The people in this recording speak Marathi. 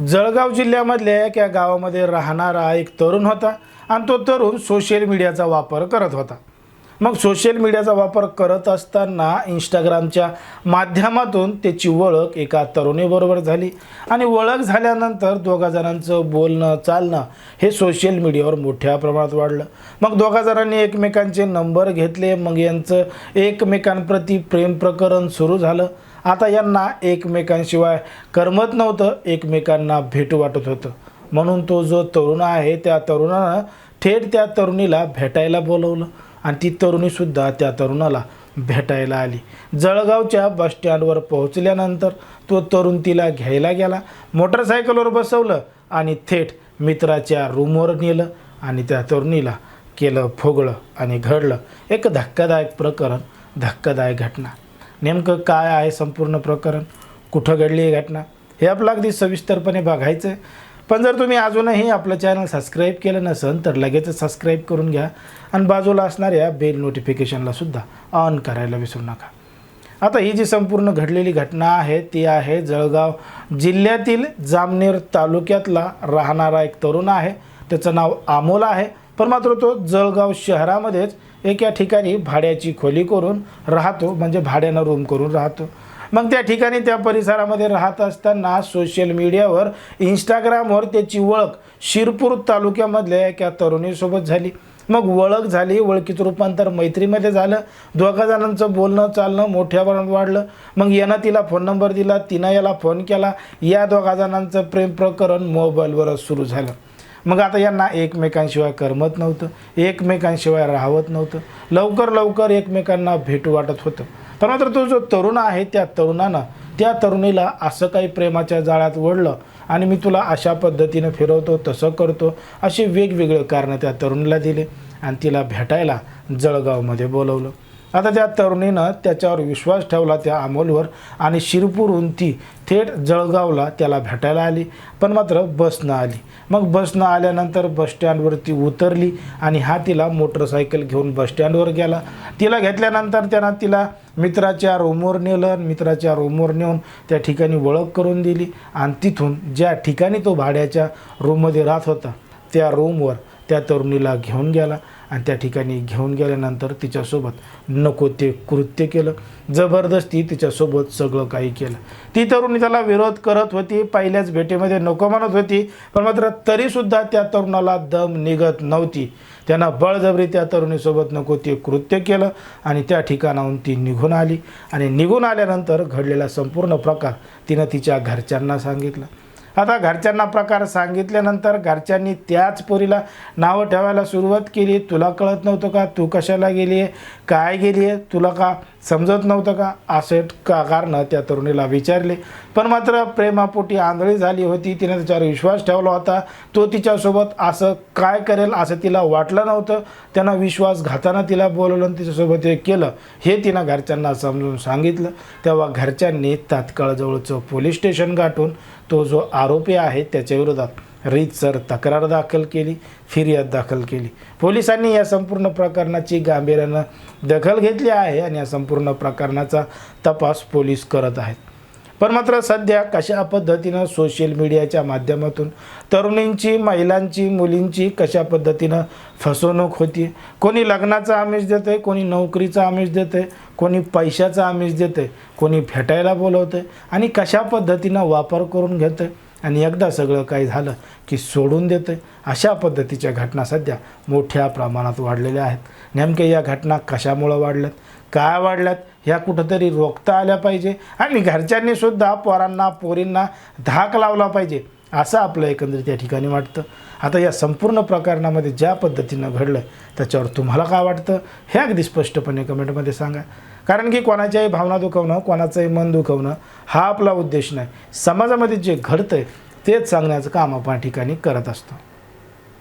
जळगाव जिल्ह्यामधल्या एका गावामध्ये राहणारा एक तरुण होता आणि तो तरुण सोशल मीडियाचा वापर करत होता. मग सोशल मीडियाचा वापर करत असताना इंस्टाग्रामच्या माध्यमातून त्याची ओळख एका तरुणीबरोबर झाली. आणि ओळख झाल्यानंतर दोघा जणांचं बोलणं चालणं हे सोशल मीडियावर मोठ्या प्रमाणात वाढलं. मग दोघा जणांनी एकमेकांचे नंबर घेतले. मग यांचं एकमेकांप्रती प्रेम प्रकरण सुरू झालं. आता यांना एकमेकांशिवाय करमत नव्हतं एकमेकांना भेटू वाटत होतं. म्हणून तो जो तरुण आहे त्या तरुणानं थेट त्या तरुणीला भेटायला बोलवलं आणि ती तरुणीसुद्धा त्या तरुणाला भेटायला आली. जळगावच्या बसस्टँडवर पोहोचल्यानंतर तो तरुण तिला घ्यायला गेला मोटरसायकलवर बसवलं आणि थेट मित्राच्या रूमवर नेलं आणि त्या तरुणीला केलं फोगळं आणि घडलं. एक धक्कादायक प्रकरण धक्कादायक घटना. नेमकं काय आहे संपूर्ण प्रकरण? कुठं घडली ही घटना? हे आपलं अगदी सविस्तरपणे बघायचं आहे. पण जर तुम्ही अजूनही आपलं चॅनल सबस्क्राईब केलं नसेल तर लगेच सबस्क्राईब करून घ्या आणि बाजूला असणाऱ्या बेल नोटिफिकेशनला सुद्धा ऑन करायला विसरू नका. आता ही जी संपूर्ण घडलेली घटना आहे ती आहे जळगाव जिल्ह्यातील जामनेर तालुक्यातला राहणारा एक तरुण आहे. त्याचं नाव आमोल आहे. पण मात्र तो जळगाव शहरामध्येच एका ठिकाणी भाड्याची खोली करून राहतो म्हणजे भाड्यानं रूम करून राहतो. मग त्या ठिकाणी त्या परिसरामध्ये राहत असताना सोशल मीडियावर इंस्टाग्रामवर त्याची ओळख शिरपूर तालुक्यामधल्या एका तरुणीसोबत झाली. मग ओळख झाली ओळखीचं रूपांतर मैत्रीमध्ये झालं. दोघा जणांचं बोलणं चालणं मोठ्या प्रमाणात वाढलं. मग यानं तिला फोन नंबर दिला तिनं याला फोन केला. या दोघा जणांचं प्रेम प्रकरण मोबाईलवरच सुरू झालं. मग आता यांना एकमेकांशिवाय करमत नव्हतं एकमेकांशिवाय राहवत नव्हतं. लवकर लवकर एकमेकांना भेटू वाटत होतं. पण मात्र तो जो तरुण आहे त्या तरुणानं त्या तरुणीला असं काही प्रेमाच्या जाळ्यात ओढलं आणि मी तुला अशा पद्धतीनं फिरवतो तसं करतो असे वेगवेगळे कारणं त्या तरुणीला दिले आणि तिला भेटायला जळगावमध्ये बोलवलं. आता त्या तरुणीनं त्याच्यावर विश्वास ठेवला त्या अमोलवर आणि शिरपूरहून ती थेट जळगावला त्याला भेटायला आली. पण मात्र बसनं आली. मग बसनं आल्यानंतर बसस्टँडवरती उतरली आणि हा तिला मोटरसायकल घेऊन बसस्टँडवर गेला. तिला घेतल्यानंतर त्यानं तिला मित्राच्या रूमवर नेलं मित्राच्या रूमवर नेऊन त्या ठिकाणी ओळख करून दिली. आणि तिथून ज्या ठिकाणी तो भाड्याच्या रूममध्ये राहत होता त्या रूमवर त्या तरुणीला घेऊन गेला. आणि त्या ठिकाणी घेऊन गेल्यानंतर तिच्यासोबत नको ते कृत्य केलं. जबरदस्ती तिच्यासोबत सगळं काही केलं. ती तरुणी त्याला विरोध करत होती पहिल्याच भेटीमध्ये नको म्हणत होती पण मात्र तरीसुद्धा त्या तरुणाला दम निघत नव्हती. त्यानं बळजबरी त्या तरुणीसोबत नको ते कृत्य केलं आणि त्या ठिकाणाहून ती निघून आली. आणि निघून आल्यानंतर घडलेला संपूर्ण प्रकार तिनं तिच्या घरच्यांना सांगितलं. आता घरच्यांना प्रकार सांगितल्यानंतर घरच्यांनी त्याच पोरीला नावं ठेवायला सुरुवात केली. तुला कळत नव्हतं का? तू कशाला गेली आहे? काय गेली आहे? तुला का समजत नव्हतं का? असे का कारणं त्या तरुणीला विचारले. पण मात्र प्रेमापोटी आंधळी झाली होती. तिने त्याच्यावर विश्वास ठेवला होता. तो तिच्यासोबत असं काय करेल असं तिला वाटलं नव्हतं. त्यांना विश्वासघातानं तिला बोलवलं आणि तिच्यासोबत हे केलं. हे तिनं घरच्यांना समजून सांगितलं. तेव्हा घरच्यांनी तात्काळ जवळचं पोलीस स्टेशन गाठून तो जो आरोपी आहेत त्याच्याविरोधात रीतसर तक्रार दाखल केली फिर्याद दाखल केली. पोलिसांनी या संपूर्ण प्रकरणाची गांभीर्यानं दखल घेतली आहे आणि या संपूर्ण प्रकरणाचा तपास पोलीस करत आहेत. पण मात्र सध्या कशा पद्धतीनं सोशल मीडियाच्या माध्यमातून तरुणींची महिलांची मुलींची कशा पद्धतीनं फसवणूक होती कोणी लग्नाचा आमिष देतं आहे कोणी नोकरीचा आमिष देतं आहे कोणी पैशाचा आमिष देतं आहे कोणी भेटायला बोलवतं आहे आणि कशा पद्धतीनं वापर करून घेतं आहे आणि एकदा सगळं काही झालं की सोडून देतं आहे अशा पद्धतीच्या घटना सध्या मोठ्या प्रमाणात वाढलेल्या आहेत. नेमक्या या घटना कशामुळं वाढल्यात? काय वाढल्यात? ह्या कुठंतरी रोखता आल्या पाहिजे? आणि घरच्यांनीसुद्धा पोरांना पोरींना धाक लावला पाहिजे असं आपलं एकंदरीत या ठिकाणी वाटतं. आता या संपूर्ण प्रकरणामध्ये ज्या पद्धतीनं घडलं त्याच्यावर तुम्हाला काय वाटतं? हे अगदी स्पष्टपणे कमेंटमध्ये सांगा. कारण की कोणाच्याही भावना दुखवणं कोणाचंही मन दुखवणं हा आपला उद्देश नाही. समाजामध्ये जे घडतं आहे तेच सांगण्याचं काम आपण या ठिकाणी करत असतो.